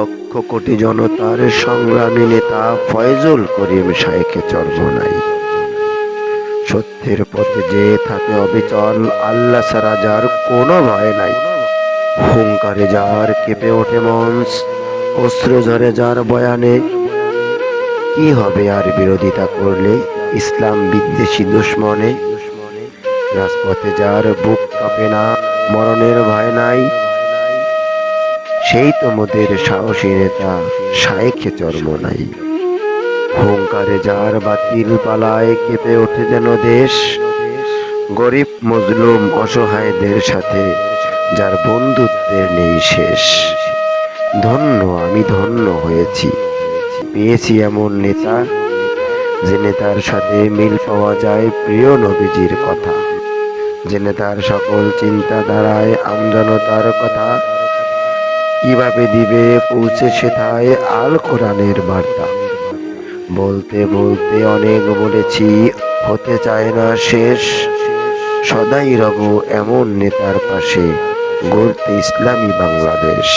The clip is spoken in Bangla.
লক্ষ কোটি জনতার সংগ্রামী নেতা ফয়জুল করিম শাইখে চর্মনাই। সত্যের পথে যে থাকে অবিচল, আল্লাহ ছাড়া যার কোনো ভয় নাই। হুঙ্কারে যার কেঁপে ওঠে মঞ্চ অস্ত্র ঝরে যার বয়ানে। কি হবে আর বিরোধিতা করলে? ইসলাম বিদ্বেষী দুশ্মনে। রাজপথে যার বুক কাঁপে না, মরণের ভয় নাই। সেই তো মোদের সাহসী নেতা, শায়েখে চর্ম নাই। হুঙ্কারে যার বাতিল পালায় কেঁপে ওঠে যেন দেশ। গরিব, মজলুম, অসহায়দের সাথে যার বন্ধুত্বের নেই শেষ। ধন্য, আমি ধন্য হয়েছি। পেয়েছি এমন নেতা, যে নেতার সাথে মিল পাওয়া যায় প্রিয় নবীজির কথা। যে নেতার সকল চিন্তাধারায় আমজনতার কথা কীভাবে দিবে পৌঁছেছে তাই আল কোরআনের বার্তা। বলতে বলতে অনেক বলেছি, হতে চায় না শেষ। সদাই রব এমন নেতার পাশে গড়তে ইসলামী বাংলাদেশ।